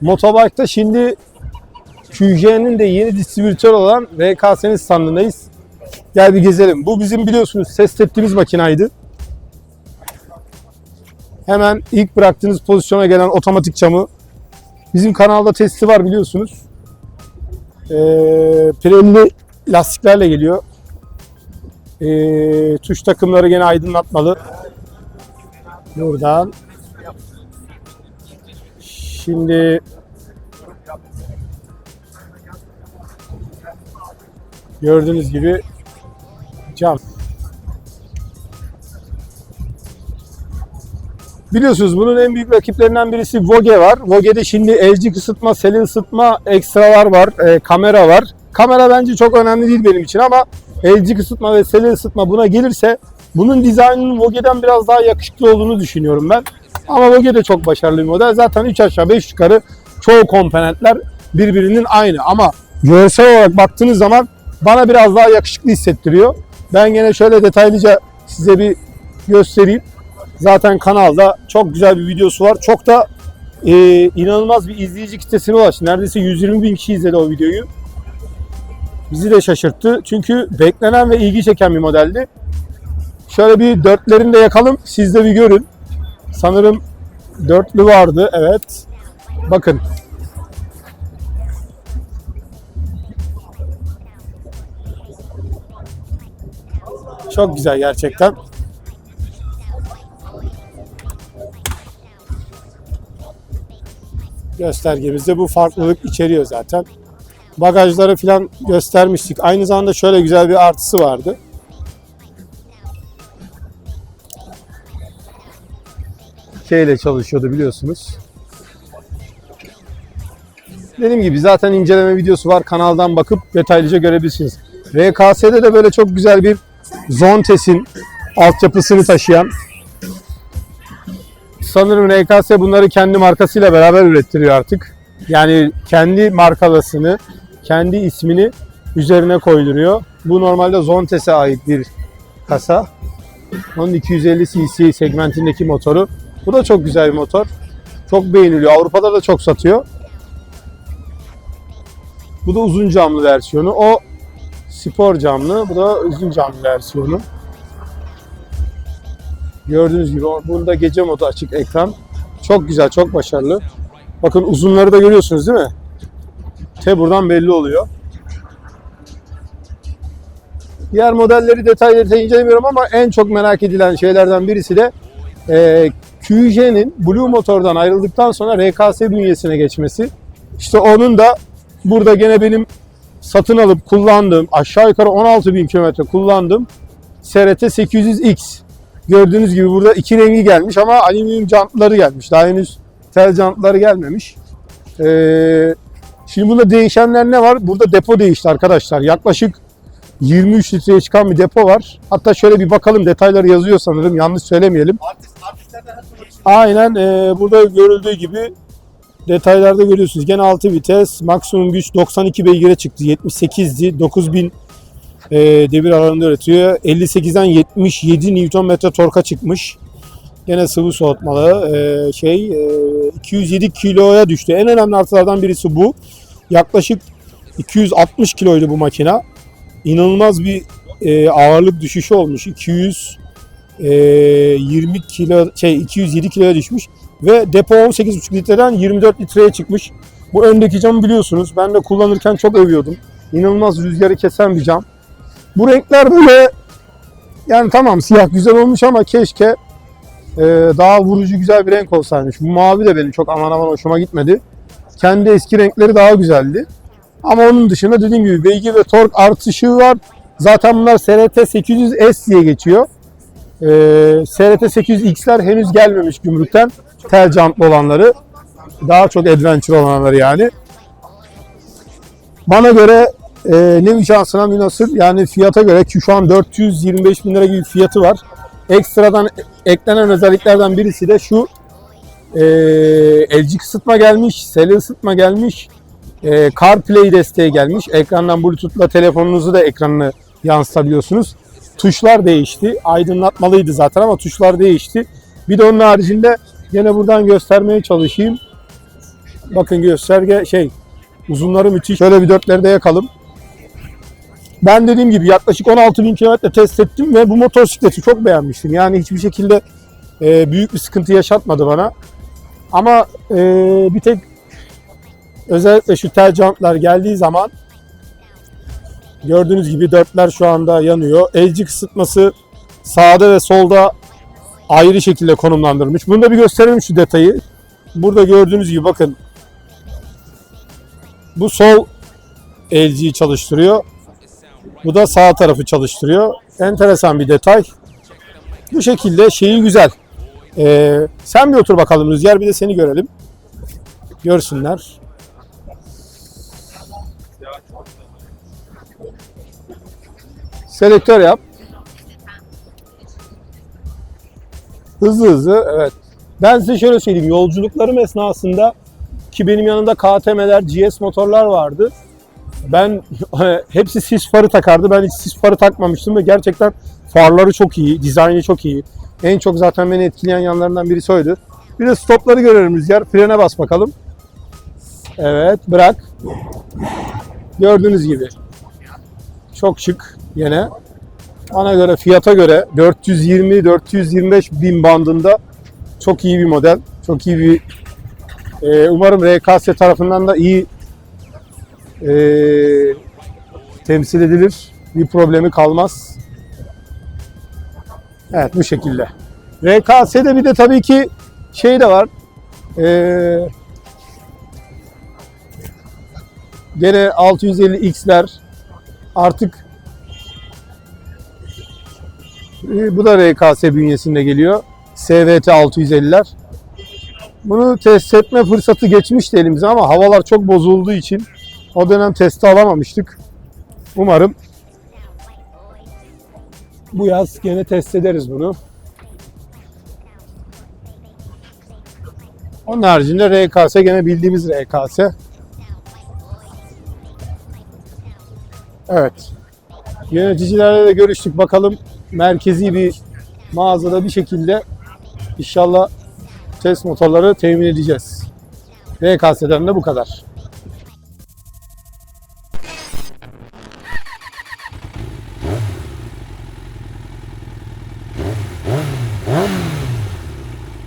Motobike'da şimdi QJ'nin de yeni distribütör olan RKS'nin standındayız. Gel bir gezelim. Bu bizim biliyorsunuz ses tepkimiz makinaydı. Hemen ilk bıraktığınız pozisyona gelen otomatik camı. Bizim kanalda testi var biliyorsunuz. Ee, Pirelli lastiklerle geliyor. Ee, tuş takımları gene aydınlatmalı. Buradan. Şimdi gördüğünüz gibi cam. Biliyorsunuz bunun en büyük rakiplerinden birisi Vogue var. Vogue'de şimdi LG ısıtma, seli ısıtma ekstralar var, e, kamera var. Kamera bence çok önemli değil benim için ama LG ısıtma ve seli ısıtma buna gelirse bunun dizaynının Vogue'den biraz daha yakışıklı olduğunu düşünüyorum ben. Ama Vogue de çok başarılı bir model. Zaten 3 aşağı 5 yukarı çoğu komponentler birbirinin aynı ama görsel olarak baktığınız zaman bana biraz daha yakışıklı hissettiriyor. Ben gene şöyle detaylıca size bir göstereyim. Zaten kanalda çok güzel bir videosu var. Çok da e, inanılmaz bir izleyici kitlesine ulaştı. Neredeyse 120 bin kişi izledi o videoyu. Bizi de şaşırttı. Çünkü beklenen ve ilgi çeken bir modeldi. Şöyle bir dörtlerini de yakalım. Siz de bir görün. Sanırım dörtlü vardı. Evet. Bakın. Çok güzel gerçekten. Göstergemizde bu farklılık içeriyor zaten. Bagajları falan göstermiştik. Aynı zamanda şöyle güzel bir artısı vardı. İle çalışıyordu biliyorsunuz. Dediğim gibi zaten inceleme videosu var. Kanaldan bakıp detaylıca görebilirsiniz. RKS'de de böyle çok güzel bir Zontes'in altyapısını taşıyan sanırım RKS bunları kendi markasıyla beraber ürettiriyor artık. Yani kendi markalasını, kendi ismini üzerine koyduruyor. Bu normalde Zontes'e ait bir kasa. Onun 250 cc segmentindeki motoru. Bu da çok güzel bir motor. Çok beğeniliyor. Avrupa'da da çok satıyor. Bu da uzun camlı versiyonu. O spor camlı. Bu da uzun camlı versiyonu. Gördüğünüz gibi bunda gece modu açık ekran. Çok güzel, çok başarılı. Bakın uzunları da görüyorsunuz değil mi? Te buradan belli oluyor. Diğer modelleri detaylı incelemiyorum ama en çok merak edilen şeylerden birisi de e, QJ'nin Blue Motor'dan ayrıldıktan sonra RKS bünyesine geçmesi. İşte onun da burada gene benim satın alıp kullandığım aşağı yukarı 16 bin kilometre kullandığım SRT 800X. Gördüğünüz gibi burada iki rengi gelmiş ama alüminyum jantları gelmiş. Daha henüz tel jantları gelmemiş. Ee, şimdi bunda değişenler ne var? Burada depo değişti arkadaşlar. Yaklaşık 23 litreye çıkan bir depo var. Hatta şöyle bir bakalım detayları yazıyor sanırım. Yanlış söylemeyelim. Artist. Aynen e, burada görüldüğü gibi detaylarda görüyorsunuz. Gene 6 vites, maksimum güç 92 beygire çıktı. 78'di. 9000 e, devir aralığında üretiyor. 58'den 77 Nm torka çıkmış. Gene sıvı soğutmalı e, şey e, 207 kiloya düştü. En önemli artılardan birisi bu. Yaklaşık 260 kiloydu bu makina. İnanılmaz bir e, ağırlık düşüşü olmuş. 200 e, 20 kilo şey 207 kiloya düşmüş ve depo 18,5 litreden 24 litreye çıkmış. Bu öndeki camı biliyorsunuz. Ben de kullanırken çok övüyordum. İnanılmaz rüzgarı kesen bir cam. Bu renkler böyle yani tamam siyah güzel olmuş ama keşke e, daha vurucu güzel bir renk olsaymış. Bu mavi de benim çok aman aman hoşuma gitmedi. Kendi eski renkleri daha güzeldi. Ama onun dışında dediğim gibi beygir ve tork artışı var. Zaten bunlar SRT 800S diye geçiyor. Ee, SRT 800X'ler henüz gelmemiş gümrükten. Tel jantlı olanları. Daha çok adventure olanları yani. Bana göre e, nevi şansına münasır yani fiyata göre ki şu an 425 bin lira gibi fiyatı var. Ekstradan eklenen özelliklerden birisi de şu e, LG ısıtma gelmiş, seli ısıtma gelmiş, e, CarPlay desteği gelmiş. Ekrandan Bluetooth'la telefonunuzu da ekranını yansıtabiliyorsunuz. Tuşlar değişti. Aydınlatmalıydı zaten ama tuşlar değişti. Bir de onun haricinde yine buradan göstermeye çalışayım. Bakın gösterge şey uzunları müthiş. Şöyle bir dörtleri de yakalım. Ben dediğim gibi yaklaşık 16 bin kilometre test ettim ve bu motosikleti çok beğenmiştim. Yani hiçbir şekilde e, büyük bir sıkıntı yaşatmadı bana. Ama e, bir tek özellikle şu tel jantlar geldiği zaman gördüğünüz gibi dörtler şu anda yanıyor. Elci kısıtması sağda ve solda ayrı şekilde konumlandırılmış. Bunu da bir gösterelim şu detayı. Burada gördüğünüz gibi bakın bu sol LG'yi çalıştırıyor. Bu da sağ tarafı çalıştırıyor. Enteresan bir detay. Bu şekilde şeyi güzel. Ee, sen bir otur bakalım Rüzgar bir de seni görelim. Görsünler. Selektör yap. Hızlı hızlı evet. Ben size şöyle söyleyeyim. Yolculuklarım esnasında ki benim yanımda KTM'ler, GS motorlar vardı. Ben hepsi sis farı takardı. Ben hiç sis farı takmamıştım ve gerçekten farları çok iyi, dizaynı çok iyi. En çok zaten beni etkileyen yanlarından birisi oydu. Bir de stopları görelim Rüzgar. Frene bas bakalım. Evet, bırak. Gördüğünüz gibi. Çok şık yine. Ana göre, fiyata göre 420-425 bin bandında çok iyi bir model. Çok iyi bir e, umarım RKS tarafından da iyi e, temsil edilir. Bir problemi kalmaz. Evet bu şekilde. RKS'de bir de tabii ki şey de var. E, gene 650X'ler artık bu da RKS bünyesinde geliyor. SVT 650'ler. Bunu test etme fırsatı geçmişti elimize ama havalar çok bozulduğu için o dönem testi alamamıştık. Umarım bu yaz gene test ederiz bunu. Onun haricinde RKS gene bildiğimiz RKS. Evet. Yöneticilerle de görüştük. Bakalım merkezi bir mağazada bir şekilde inşallah test motorları temin edeceğiz. RKS'den de bu kadar.